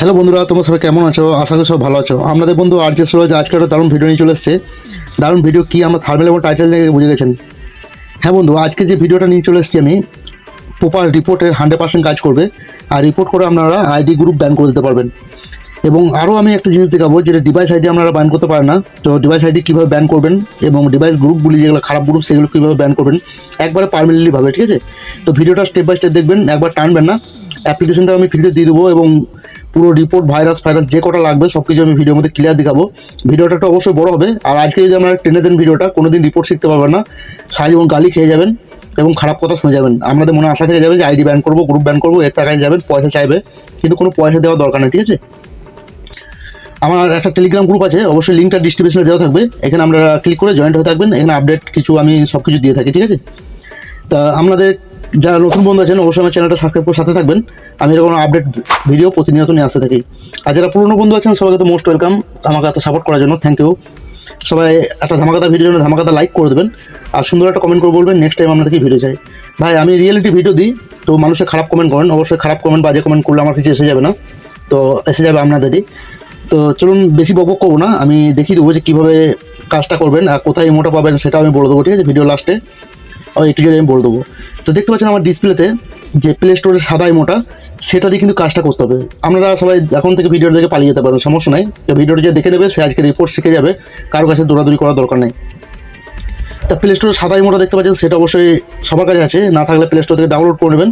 Hello বন্ধুরা, তোমরা সবাই কেমন আছো? আশা করি সব ভালো আছো। আমাদের বন্ধু আর জে সুরজ আজকে একটা দারুণ ভিডিও নিয়ে চলে এসছে। দারুণ ভিডিও কি? আমরা থার্মেল এবং টাইটেল দেখে বুঝে গেছেন। হ্যাঁ বন্ধু, আজকে যে ভিডিওটা নিয়ে চলে এসেছি আমি প্রপার রিপোর্টের হান্ড্রেড পার্সেন্ট কাজ করবে। আর রিপোর্ট করে আপনারা আইডি গ্রুপ ব্যান করে দিতে পারবেন। এবং আরও আমি একটা জিনিস দেখাবো, যেটা ডিভাইস আইডি আপনারা ব্যান করতে পারেন না। তো ডিভাইস আইডি কীভাবে ব্যান করবেন এবং ডিভাইস গ্রুপগুলি যেগুলো, খারাপ গ্রুপ সেগুলো কীভাবে ব্যান করবেন, একবারে পারমানেন্টলি ভাবে, ঠিক আছে? তো ভিডিওটা স্টেপ বাই স্টেপ দেখবেন, একবার টানবেন না। অ্যাপ্লিকেশনটা আমি ফ্রিতে দিয়ে দেবো এবং পুরো রিপোর্ট ভাইরাস ফাইরাস যে কটা লাগবে সব কিছু আমি ভিডিওর মধ্যে ক্লিয়ার দেখাবো। ভিডিওটা তো অবশ্যই বড় হবে। আর আজকে যদি আমরা টেনে দেন ভিডিওটা, কোনোদিন রিপোর্ট শিখতে পারবেন না। সাজ এবং গালি খেয়ে যাবেন এবং খারাপ কথা শুনে যাবেন। আমাদের মনে আশা থেকে যাবে যে আইডি ব্যান করব গ্রুপ ব্যান করব, এর টাকায় যাবেন, পয়সা চাইবে। কিন্তু কোনো পয়সা দেওয়ার দরকার নেই, ঠিক আছে? আমার একটা টেলিগ্রাম গ্রুপ আছে, অবশ্যই লিঙ্কটা ডিস্ট্রিবিউশনে দেওয়া থাকবে। এখানে আপনারা ক্লিক করে জয়েন্ট হয়ে থাকবেন। এখানে আপডেট কিছু আমি সব কিছু দিয়ে থাকি, ঠিক আছে? তা আপনাদের যারা নতুন বন্ধু আছেন, অবশ্যই আমার চ্যানেলটা সাবস্ক্রাইব করে সাথে থাকবেন। আমি এরকম আপডেট ভিডিও প্রতিনিয়ত নিয়ে আসতে থাকি। আর যারা পুরনো বন্ধু আছেন, সবাইকে তো মোস্ট ওয়েলকাম আমাকে এত সাপোর্ট করার জন্য থ্যাংক ইউ সবাই একটা ধামাকাতা ভিডিও জন্য ধামাকাতা লাইক করে দেবেন। আর সুন্দর একটা কমেন্ট করে বলবেন নেক্সট টাইম আপনাদেরকে ভিডিও চাই। ভাই, আমি রিয়েলিটি ভিডিও দিই, তো মানুষের খারাপ কমেন্ট করেন। অবশ্যই খারাপ কমেন্ট বাজে কমেন্ট করলে আমার কিছু এসে যাবে না। তো এসে যাবে আপনাদেরই। তো চলুন, বেশি বকবক করব না। আমি দেখিয়ে দেবো যে কীভাবে কাজটা করবেন আর কোথায় ইমোটা পাবেন সেটা আমি বলে দেবো, ঠিক আছে? ভিডিও লাস্টে একটু আমি বলে দেবো। তো দেখতে পাচ্ছেন আমার ডিসপ্লেতে যে প্লে স্টোরের সাদাই মোটা সেটা দিয়ে কিন্তু কাজটা করতে হবে। আপনারা সবাই এখন থেকে ভিডিওটা দেখে পালিয়ে যেতে পারবেন, সমস্যা নাই। ভিডিওটা যে দেখে নেবে, সে আজকে রিপোর্ট শিখে যাবে। কারও কাছে দৌড়াদৌড়ি করার দরকার নেই। তা প্লে স্টোরে সাদা ইমোটা দেখতে পাচ্ছেন, সেটা অবশ্যই সবার কাছে আছে। না থাকলে প্লে স্টোর থেকে ডাউনলোড করে নেবেন।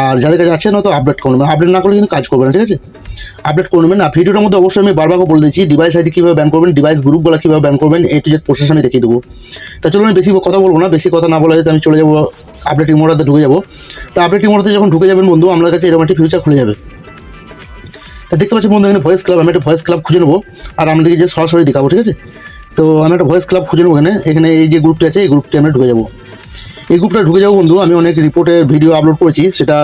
আর যাদের কাছে আছে না তো আপডেট করে নেবেন। আপডেট না করলে কিন্তু কাজ করবে না, ঠিক আছে? আপডেট করে নেবেন। আর ভিডিওটার মধ্যে অবশ্যই আমি বারবার বলে দিচ্ছি ডিভাইস আইডি কীভাবে ব্যান করবেন ডিভাইস গ্রুপগুলো কীভাবে ব্যান করবেন এ টু জেড প্রসেস আমি দেখিয়ে দেবো। তা চলুন, আমি বেশি কথা বলব না। বেশি কথা না বলে আমি চলে যাব আপডেট ইমোটাতে ঢুকে যাব। তা আপডেট ইমোটাতে যখন ঢুকে যাবেন, বন্ধু আপনার কাছে এরকম একটি ফিউচার খুলে যাবে। তা দেখতে পাচ্ছি বন্ধু, এখানে ভয়েস ক্লাব আমি একটা ভয়েস ক্লাব খুঁজে নেব। আর আমাদেরকে যে সরাসরি দেখাবো, ঠিক আছে? তো আমি একটা ভয়েস ক্লাব খুঁজে নেব এখানে। এখানে এই যে গ্রুপটি আছে, এই গ্রুপটি আমরা ঢুকে যাব। এই গ্রুপটা ঢুকে যাব বন্ধু, আমি অনেক রিপোর্টের ভিডিও আপলোড করেছি, সেটা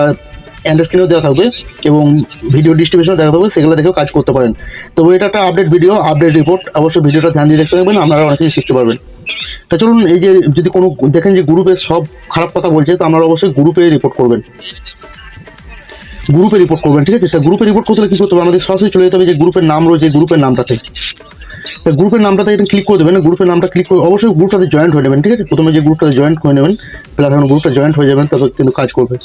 অ্যান্ড স্ক্রিনেও দেওয়া থাকবে এবং ভিডিও ডিস্ট্রিবিউশনও দেওয়া থাকবে, সেগুলো দেখেও কাজ করতে পারেন। তো এটা একটা আপডেট ভিডিও আপডেট রিপোর্ট অবশ্যই ভিডিওটা ধ্যান দিয়ে দেখতে থাকবেন, আপনারা অনেক কিছু শিখতে পারবেন। তা চলুন, এই যে যদি কোনো, দেখেন যে গ্রুপে সব খারাপ কথা বলছে, তো আপনারা অবশ্যই গ্রুপে রিপোর্ট করবেন। গ্রুপে রিপোর্ট করবেন, ঠিক আছে? তা গ্রুপে রিপোর্ট করতে কী করতে হবে? আমাদের সরাসরি চলে যেতে হবে যে গ্রুপের নাম রয়েছে গ্রুপের নামটাতে। গ্রুপের নামটাতে এটা ক্লিক করে দেবেন গ্রুপের নামটা ক্লিক করে অবশ্যই গ্রুপটাতে জয়েন্ট হয়ে নেবেন ঠিক আছে? প্রথমে যে গ্রুপটাতে জয়েন্ট হয়ে নেবেন প্লাস এখন গ্রুপটা জয়েন্ট হয়ে যাবেন তবে কিন্তু কাজ করবে।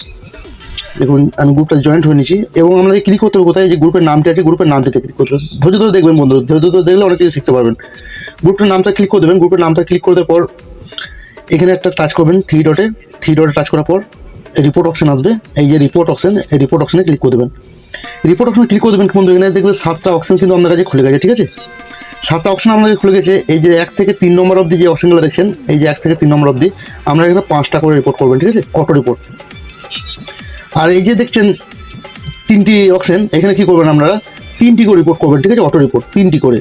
দেখুন, আমি গ্রুপটা জয়েন্ট হয়ে নিয়েছি, এবং আমাদের ক্লিক করতে হবে কোথায়? যে গ্রুপের নামটি আছে, গ্রুপের নামটিতে ক্লিক করতে হবে। ধৈর্য ধরে দেখবেন বন্ধু ধৈর্য ধরে দেখলে অনেক কিছু শিখতে পারবেন। গ্রুপটার নামটা ক্লিক করে দেবেন, গ্রুপের নামটা ক্লিক করে দেওয়ার পর এখানে একটা টাচ করবেন থ্রি ডটে থ্রি ডটে টাচ করার পর রিপোর্ট অপশন আসবে। এই যে রিপোর্ট অপশন এই রিপোর্ট অপশনে ক্লিক করে দেবেন। রিপোর্ট অপশনে ক্লিক করে দেবেন বন্ধু এখানে দেখবেন সাতটা অপশন কিন্তু আপনার কাছে খুলে গেছে, ঠিক আছে? সাতটা অপশন আপনাদের খুলে গেছে। এই যে এক থেকে তিন নম্বর অবধি যে অপশনগুলো দেখছেন, এই যে এক থেকে তিন নম্বর অবধি, আমরা এখানে পাঁচটা করে রিপোর্ট করবেন, ঠিক আছে? অটো রিপোর্ট আর এই যে দেখছেন, তিনটি অপশন এখানে কি করবেন আপনারা? তিনটি করে রিপোর্ট করবেন, ঠিক আছে? অটো রিপোর্ট তিনটি করে।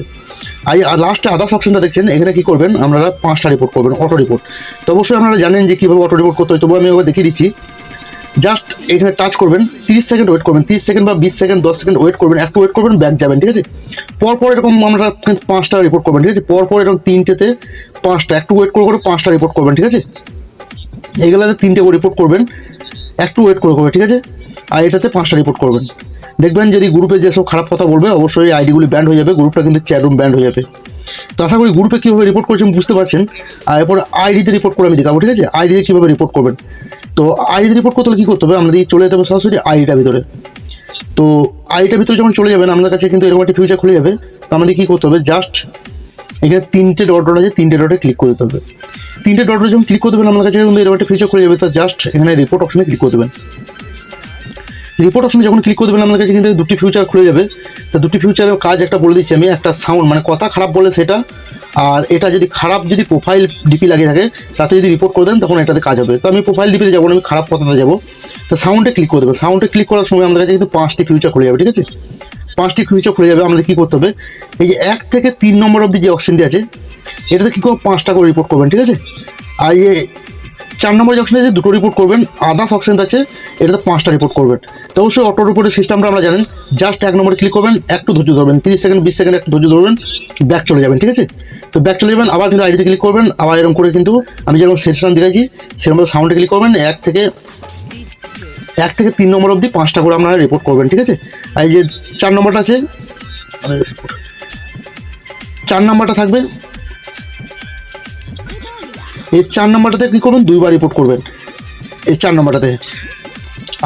আর লাস্টে আদার্স অপশনটা দেখছেন, এখানে কি করবেন? আপনারা পাঁচটা রিপোর্ট করবেন অটো রিপোর্ট তো অবশ্যই আপনারা জানেন যে কীভাবে অটো রিপোর্ট করতে হয় তবু আমি ওকে দেখিয়ে দিচ্ছি। জাস্ট এখানে টাচ করবেন, তিরিশ সেকেন্ড ওয়েট করবেন, তিরিশ সেকেন্ড বা বিশ সেকেন্ড, দশ সেকেন্ড ওয়েট করবেন, একটু ওয়েট করবেন, ব্যাক যাবেন, ঠিক আছে? পরপর এরকম আমরা পাঁচটা রিপোর্ট করবেন, ঠিক আছে? পরপর এরকম তিনটেতে পাঁচটা, একটু ওয়েট করে করে পাঁচটা রিপোর্ট করবেন, ঠিক আছে? এগুলোতে তিনটে করে রিপোর্ট করবেন, একটু ওয়েট করে করবে ঠিক আছে? আর এটাতে পাঁচটা রিপোর্ট করবেন। দেখবেন যদি গ্রুপে যেসব খারাপ কথা বলবে, অবশ্যই আইডিগুলি ব্যান্ড হয়ে যাবে গ্রুপটা কিন্তু চ্যাট রুম ব্যান্ড হয়ে যাবে। তো আশা করি গ্রুপে কীভাবে রিপোর্ট করছেন বুঝতে পারছেন। আর এরপর আইডিতে রিপোর্ট করে আমি দেখাবো, ঠিক আছে? আইডিতে কীভাবে রিপোর্ট করবেন? তো আইডিতে রিপোর্ট করতে হলে কী করতে হবে? আমাদের চলে যেতে হবে সরাসরি আইডিটার ভিতরে। তো আইডিটার ভিতরে যখন চলে যাবেন, আপনার কাছে কিন্তু এরকম একটা ফিউচার খুলে যাবে। তো আমাদের কী করতে হবে? জাস্ট এখানে তিনটে ডট ডট আছে, তিনটে ডটে ক্লিক করে দিতে হবে। তিনটে ডটে যখন ক্লিক করে দেবেন, আপনার কাছে কিন্তু এরকম একটা ফিচার খুলে যাবে। তো জাস্ট এখানে রিপোর্ট অপশনে ক্লিক করে দেবেন। রিপোর্ট অপশনে যখন ক্লিক করে দেবেন আপনার কাছে কিন্তু দুটি ফিউচার খুলে যাবে। তো দুটি ফিউচারের কাজ একটা বলে দিচ্ছি আমি, একটা সাউন্ড মানে কথা খারাপ বলে সেটা, আর এটা যদি খারাপ যদি প্রোফাইল ডিপি লাগিয়ে থাকে, তাতে যদি রিপোর্ট করে দেন, তখন এটাতে কাজ হবে। তো আমি প্রোফাইল ডিপিতে যাব, আমি খারাপ কথাতে যাব। তো সাউন্ডে ক্লিক করে দেবেন। সাউন্ডে ক্লিক করার সময় আমাদের কাছে কিন্তু পাঁচটি ফিউচার খুলে যাবে, ঠিক আছে? পাঁচটি ফিউচার খুলে যাবে, আমাদের কী করতে হবে? এই যে এক থেকে তিন নম্বর অবধি যে অপশনটি আছে, এটাতে কী করব? পাঁচটা করে রিপোর্ট করবেন, ঠিক আছে? আর এই চার নম্বর যে আছে দুটো রিপোর্ট করবেন আদার্স অপশন আছে, এটাতে পাঁচটা রিপোর্ট করবেন। তো অবশ্যই অটো রিপোর্টের সিস্টেমটা আমরা জানেন জাস্ট এক নম্বরে ক্লিক করবেন, একটু ধৈর্য ধরবেন, তিরিশ সেকেন্ড বিশ সেকেন্ড একটু ধৈর্য ধরবেন ব্যাক চলে যাবেন, ঠিক আছে? তো ব্যাক চলে যাবেন, আবার কিন্তু আইডিতে ক্লিক করবেন, আবার এরকম করে কিন্তু আমি যেরকম সেশন দেখাইছি সেরকম সাউন্ডে ক্লিক করবেন, এক থেকে এক থেকে তিন নম্বর অবধি পাঁচটা করে আপনারা রিপোর্ট করবেন, ঠিক আছে? আর এই যে চার নম্বরটা আছে চার নম্বরটা থাকবে এই চার নম্বরটাতে কী করবেন দুইবার রিপোর্ট করবেন। এই চার নম্বরটাতে।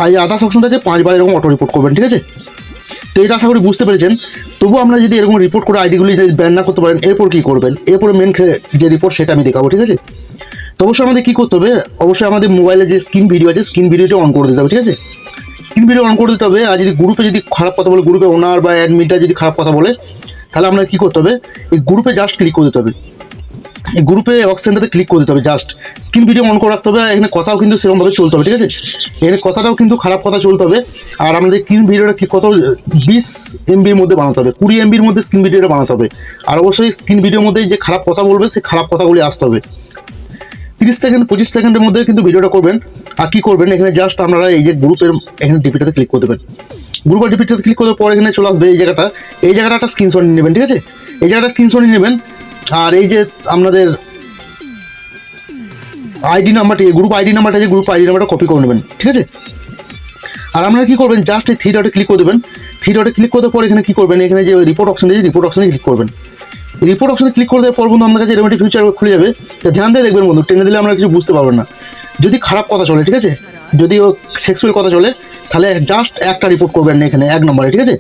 আর এই আদার্স অপশনটা আছে পাঁচবার এরকম অটো রিপোর্ট করবেন, ঠিক আছে? তো এটা আশা করি বুঝতে পেরেছেন। তবুও আমরা যদি এরকম রিপোর্ট করে আইডিগুলি যদি ব্যান না করতে পারেন, এরপর কী করবেন? এরপরে মেন যে রিপোর্ট সেটা আমি দেখাবো, ঠিক আছে? তো অবশ্যই আমাদের কী করতে হবে? অবশ্যই আমাদের মোবাইলে যে স্ক্রিন ভিডিও আছে স্ক্রিন ভিডিওটা অন করে দিতে হবে, ঠিক আছে? স্ক্রিন ভিডিও অন করে দিতে হবে। আর যদি গ্রুপে যদি খারাপ কথা বলে গ্রুপে ওনার বা অ্যাডমিটটা যদি খারাপ কথা বলে, তাহলে আপনার কী করতে হবে? এই গ্রুপে জাস্ট ক্লিক করে দিতে হবে। এই গ্রুপে অপশনটাতে ক্লিক করে দিতে হবে জাস্ট স্ক্রিন ভিডিও অন করে রাখতে হবে এখানে কথাও কিন্তু সেরকমভাবে চলতে হবে, ঠিক আছে? এখানে কথাটাও কিন্তু খারাপ কথা চলতে হবে, আর আমাদের স্ক্রিন ভিডিওটা কত, বিশ এমবির মধ্যে বানাতে হবে, কুড়ি এমবির মধ্যে স্ক্রিন ভিডিওটা বানাতে হবে, আর অবশ্যই স্ক্রিন ভিডিওর মধ্যে যে খারাপ কথা বলবে, সেই খারাপ কথাগুলি আসতে হবে। তিরিশ সেকেন্ড পঁচিশ সেকেন্ডের মধ্যে কিন্তু ভিডিওটা করবেন, আর কী করবেন, এখানে জাস্ট আপনারা এই যে গ্রুপের এখানে ডিপিটাতে ক্লিক করে দেবেন। গ্রুপের ডিপিটাতে ক্লিক করার পর এখানে চলে আসবে এই জায়গাটা এই জায়গাটা একটা স্ক্রিনশট নেবেন, ঠিক আছে? এই জায়গাটা স্ক্রিনশট নেবেন আর এই যে আপনাদের আইডি নাম্বারটি গ্রুপ আইডি নাম্বারটা আছে গ্রুপ আইডি নাম্বারটা কপি করে নেবেন, ঠিক আছে? আর আপনারা কী করবেন জাস্ট এই থ্রি ডটে ক্লিক করে দেবেন। থ্রি ডটে ক্লিক করার পর এখানে কী করবেন, এখানে যে রিপোর্ট অপশন আছে রিপোর্ট অপশনে ক্লিক করবেন। রিপোর্ট অপশনে ক্লিক করে দেওয়ার পর বন্ধু আপনার কাছে এরকম ফিউচার খুলে যাবে তা ধ্যান দিয়ে দেখবেন বন্ধু, টেনে দিলে আমরা কিছু বুঝতে পারবেন না। যদি খারাপ কথা চলে, ঠিক আছে? যদি ও সেক্সুয়াল কথা চলে, তাহলে জাস্ট একটা রিপোর্ট করবেন এখানে, এক নম্বরে, ঠিক আছে?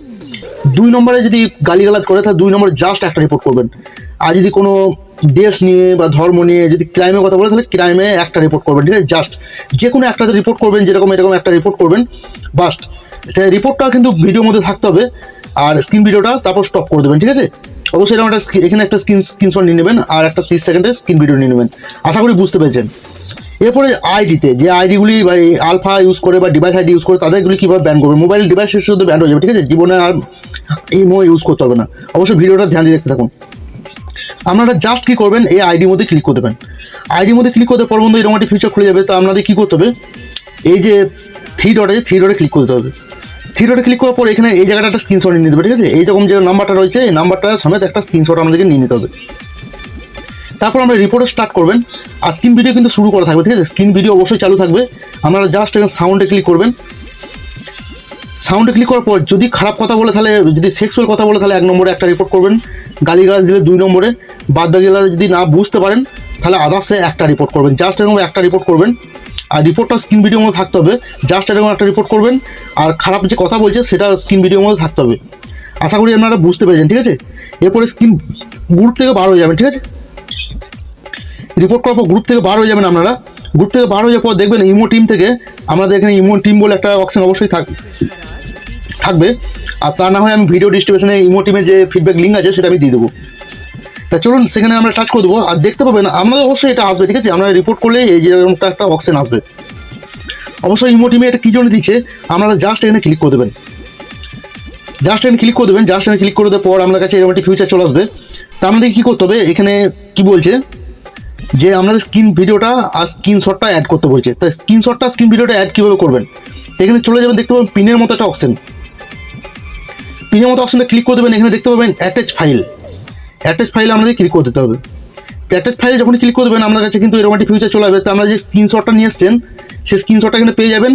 দুই নম্বরে যদি গালিগালাজ করে, তাহলে দুই নম্বরে জাস্ট একটা রিপোর্ট করবেন। আর যদি কোনো দেশ নিয়ে বা ধর্ম নিয়ে যদি ক্রাইমের কথা বলে, তাহলে ক্রাইমে একটা রিপোর্ট করবেন, ঠিক আছে? জাস্ট যে কোনো একটাতে রিপোর্ট করবেন, যেরকম এরকম একটা রিপোর্ট করবেন বাস্ট সেই রিপোর্টটা কিন্তু ভিডিওর মধ্যে থাকতে হবে, আর স্ক্রিন ভিডিওটা তারপর স্টপ করে দেবেন, ঠিক আছে? অবশ্যই এরকম একটা এখানে একটা স্ক্রিন স্ক্রিনশট নিয়ে নেবেন, আর একটা তিরিশ সেকেন্ডের স্ক্রিন ভিডিও নিয়ে নেবেন। আশা করি বুঝতে পেরেছেন। এরপরে আইডিতে যে আইডিগুলি বা এই আলফা ইউজ করে বা ডিভাইস আইডি ইউজ করে, তাদেরগুলি কীভাবে ব্যান করবে মোবাইল ডিভাইসের শুধু ব্যান হয়ে যাবে, ঠিক আছে? জীবনে আর ইমো ইউজ করতে হবে না। অবশ্যই ভিডিওটা ধ্যান দিয়ে দেখতে থাকুন। আপনারা জাস্ট কী করবেন, এই আইডির মধ্যে ক্লিক করে দেবেন। আইডির মধ্যে ক্লিক করতে পর বন্ধু এরকম একটা ফিচার খুলে যাবে, তো আপনাদের কী করতে হবে? এই যে থ্রি ডট আছে থ্রি ডটে ক্লিক করতে হবে। থ্রি ডটে ক্লিক করার পর এখানে এই জায়গাটা একটা স্ক্রিনশট নিয়ে হবে ঠিক আছে? এই রকম যে নাম্বারটা রয়েছে, এই নাম্বারটা সমেত একটা স্ক্রিনশট আমাদেরকে নিয়ে নিতে হবে। তারপর আমরা রিপোর্টে স্টার্ট করবেন। আর স্ক্রিন ভিডিও কিন্তু শুরু করা থাকবে, ঠিক আছে? স্ক্রিন ভিডিও অবশ্যই চালু থাকবে। আপনারা জাস্ট এখানে সাউন্ডে ক্লিক করবেন। সাউন্ডে ক্লিক করার পর যদি খারাপ কথা বলে তাহলে, যদি সেক্সুয়াল কথা বলে তাহলে এক নম্বরে একটা রিপোর্ট করবেন। গালিগালাজ দিলে দুই নম্বরে। বাদ বাকিগুলো যদি না বুঝতে পারেন, তাহলে আদার্সে একটা রিপোর্ট করবেন। জাস্ট এরকম একটা রিপোর্ট করবেন। আর রিপোর্টটা স্ক্রিন ভিডিওর মধ্যে থাকতে হবে। জাস্ট এরকম একটা রিপোর্ট করবেন। আর খারাপ যে কথা বলছে, সেটা স্ক্রিন ভিডিওর মধ্যে থাকতে হবে। আশা করি আপনারা বুঝতে পেরেছেন, ঠিক আছে? এরপরে স্ক্রিন গ্রুপ থেকে বার হয়ে যাবেন, ঠিক আছে? রিপোর্ট করার পর গ্রুপ থেকে বার হয়ে যাবেন আপনারা। গ্রুপ থেকে বার হয়ে পর দেখবেন ইমো টিম থেকে আমাদের এখানে ইমো টিম বলে একটা অপশন অবশ্যই থাক থাকবে। আর তা না হয় আমি ভিডিও ডিস্ট্রিবিউশনে ইমো টিমে যে ফিডব্যাক লিঙ্ক আছে সেটা আমি দিয়ে দেবো। তা চলুন, সেখানে আমরা টাচ করে দেবো। আর দেখতে পাবেন, আমাদের অবশ্যই এটা আসবে, ঠিক আছে? আমরা রিপোর্ট করলে এই যেরকমটা একটা অপশন আসবে। অবশ্যই ইমো টিমে এটা কী জন্য দিচ্ছে, আপনারা জাস্ট এখানে ক্লিক করে দেবেন। জাস্ট এখানে ক্লিক করে দেবেন। জাস্ট এখানে ক্লিক করে দেওয়ার পর আপনার কাছে এরকম একটি ফিউচার চলে আসবে। তা আমাদের কী করতে হবে? এখানে কী বলছে? যে আপনাদের স্ক্রিন ভিডিওটা আর স্ক্রিনশটটা অ্যাড করতে বলছে। তাই স্ক্রিনশটটা স্ক্রিন ভিডিওটা অ্যাড কীভাবে করবেন? এখানে চলে যাবেন, দেখতে পাবেন পিনের মতো একটা অপশন পিনের মতো অপশনটা ক্লিক করে দেবেন, এখানে দেখতে পাবেন অ্যাটাচ ফাইল অ্যাটাচ ফাইলে আমাদের ক্লিক করে দিতে হবে। অ্যাটাচ ফাইলে যখন ক্লিক করে দেবেন, আপনার কাছে কিন্তু এরকম একটি ফিউচার চলে আসবে। তো আমরা যে স্ক্রিনশটটা নিয়ে এসছেন, সেই স্ক্রিনশটটা এখানে পেয়ে যাবেন।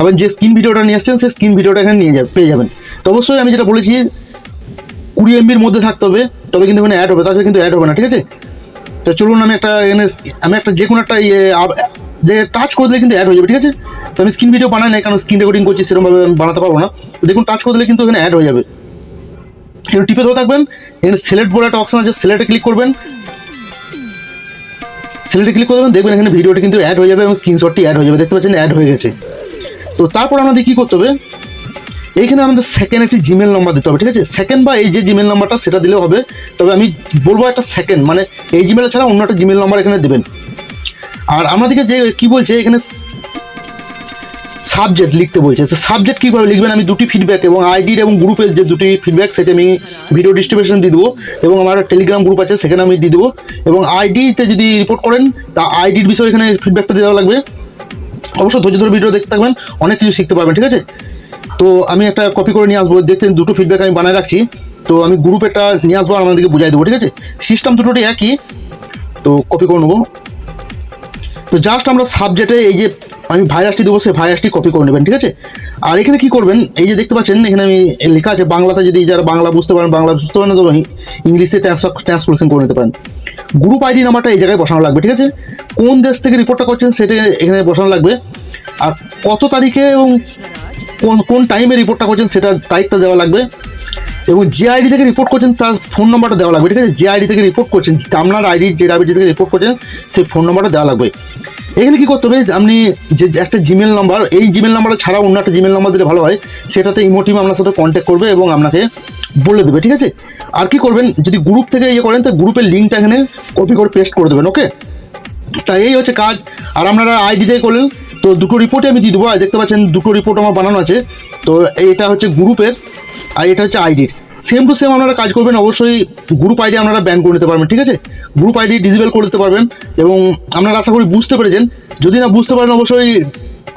আবার যে স্ক্রিন ভিডিওটা নিয়ে এসছেন, সেই স্ক্রিন ভিডিওটা এখানে নিয়ে যাবে, পেয়ে যাবেন। তো অবশ্যই আমি যেটা বলেছি, কুড়ি এমবির মধ্যে থাকতে হবে, তবে কিন্তু এখানে অ্যাড হবে, তাছাড়া কিন্তু অ্যাড হবে না, ঠিক আছে? তো চলুন আমি একটা এখানে আমি একটা যে কোনো একটা ইয়ে যে টাচ করে দিলে কিন্তু অ্যাড হয়ে যাবে, ঠিক আছে? তো আমি স্ক্রিন ভিডিও বানাই না কারণ স্ক্রিন রেকর্ডিং করছি, সেরকমভাবে আমি বানাতে পারব না। তো দেখুন টাচ করে দিলে কিন্তু এখানে অ্যাড হয়ে যাবে। এখানে টিপে ধরে থাকবেন, এখানে সিলেক্ট বলে একটা অপশন আছে সিলেক্টে ক্লিক করবেন। সিলেক্টে ক্লিক করে দেবেন, দেখবেন এখানে ভিডিওটি কিন্তু অ্যাড হয়ে যাবে এবং স্ক্রিনশটটি অ্যাড হয়ে যাবে, দেখতে পাচ্ছেন অ্যাড হয়ে গেছে। তো তারপর আমাদের কী করতে হবে? এইখানে আমাদের সেকেন্ড একটি জিমেল নাম্বার দিতে হবে, ঠিক আছে? সেকেন্ড বা এই যে জিমেল নাম্বারটা সেটা দিলেও হবে। তবে আমি বলব একটা সেকেন্ড মানে এই জিমেল ছাড়া অন্য একটা জিমেল নাম্বার এখানে দেবেন। আর আমাদেরকে যে কি বলছে, এখানে সাবজেক্ট লিখতে বলছে। তো সাবজেক্ট কীভাবে লিখবেন? আমি দুটি ফিডব্যাক এবং আইডির এবং গ্রুপের যে দুটি ফিডব্যাক সেটা আমি ভিডিও ডিস্ট্রিবিউশন দিয়ে দেবো এবং আমার টেলিগ্রাম গ্রুপ আছে, সেখানে আমি দিয়ে দেবো। এবং আইডিতে যদি রিপোর্ট করেন, তা আইডির বিষয়ে এখানে ফিডব্যাকটা দেওয়া লাগবে। অবশ্যই ধৈর্য ধরে ভিডিও দেখতে থাকবেন, অনেক কিছু শিখতে পারবেন, ঠিক আছে? তো আমি একটা কপি করে নিয়ে আসব। দেখছেন দুটো ফিডব্যাক আমি বানায় রাখছি। তো আমি গ্রুপেটা নিয়ে আসব আর আমাদেরকে বুঝাই দেবো, ঠিক আছে? সিস্টেম দুটোটি একই। তো কপি করে নেব। তো জাস্ট আমরা সাবজেক্টে এই যে আমি ভাইরাসটি দেবো, সেই ভাইরাসটি কপি করে নেবেন, ঠিক আছে? আর এখানে কি করবেন, এই যে দেখতে পাচ্ছেন, এখানে আমি লেখা আছে, বাংলাতে যদি যারা বাংলা বুঝতে পারেন, বাংলা বুঝতে পারেন তো ইংলিশে ট্রান্সলেশন করে নিতে পারেন। গ্রুপ আইডি নাম্বারটা এই জায়গায় বসানো লাগবে, ঠিক আছে? কোন দেশ থেকে রিপোর্টটা করছেন, সেটা এখানে বসানো লাগবে। আর কত তারিখে এবং কোন কোন টাইমে রিপোর্টটা করছেন সেটা তারিখটা দেওয়া লাগবে। এবং যে আইডি থেকে রিপোর্ট করছেন তার ফোন নাম্বারটা দেওয়া লাগবে। ঠিক আছে? যে আইডি থেকে রিপোর্ট করছেন, আপনার আইডি যে আইডি থেকে রিপোর্ট করছেন, সেই ফোন নাম্বারটা দেওয়া লাগবে। এখানে কী করতে হবে? আপনি যে একটা জিমেল নাম্বার এই জিমেল নাম্বারটা ছাড়া অন্য একটা জিমেল নাম্বার দিলে ভালো হয়। সেটাতে ইমোটিম আপনার সাথে কন্ট্যাক্ট করবে এবং আপনাকে বলে দেবে। ঠিক আছে? আর কি করবেন? যদি গ্রুপ থেকে ইয়ে করেন, তো গ্রুপের লিঙ্কটা এখানে কপি করে পেস্ট করে দেবেন ওকে তাই এই হচ্ছে কাজ। আর আপনারা আইডি দিয়ে করলেন তো দুটো রিপোর্টই আমি দিয়ে দেবো। আর দেখতে পাচ্ছেন দুটো রিপোর্ট আমার বানানো আছে। তো এটা হচ্ছে গ্রুপের আর এটা হচ্ছে আইডির সেম টু সেম আপনারা কাজ করবেন, অবশ্যই গ্রুপ আইডি আপনারা ব্যান করে নিতে পারবেন, ঠিক আছে? গ্রুপ আইডি ডিসেবল করে দিতে পারবেন এবং আপনারা আশা করি বুঝতে পেরেছেন। যদি না বুঝতে পারেন, অবশ্যই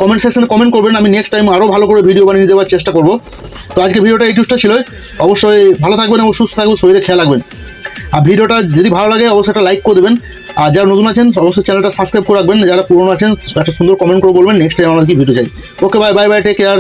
কমেন্ট সেকশনে কমেন্ট করবেন। আমি নেক্সট টাইম আরও ভালো করে ভিডিও বানিয়ে দেওয়ার চেষ্টা করব। তো আজকে ভিডিওটা এইটুকটা ছিল অবশ্যই ভালো থাকবেন এবং সুস্থ থাকবেন, শরীরে খেয়াল রাখবেন। আর ভিডিওটা যদি ভালো লাগে, অবশ্যই একটা লাইক করে দেবেন। আর যারা নতুন আছেন, অবশ্যই চ্যানেলটা সাবস্ক্রাইব করে রাখবেন। যারা পুরনো আছেন, একটা সুন্দর কমেন্ট করে বলবেন নেক্সট টাইম আমরা কি ভিডিও চাই। Okay bye bye bye take care.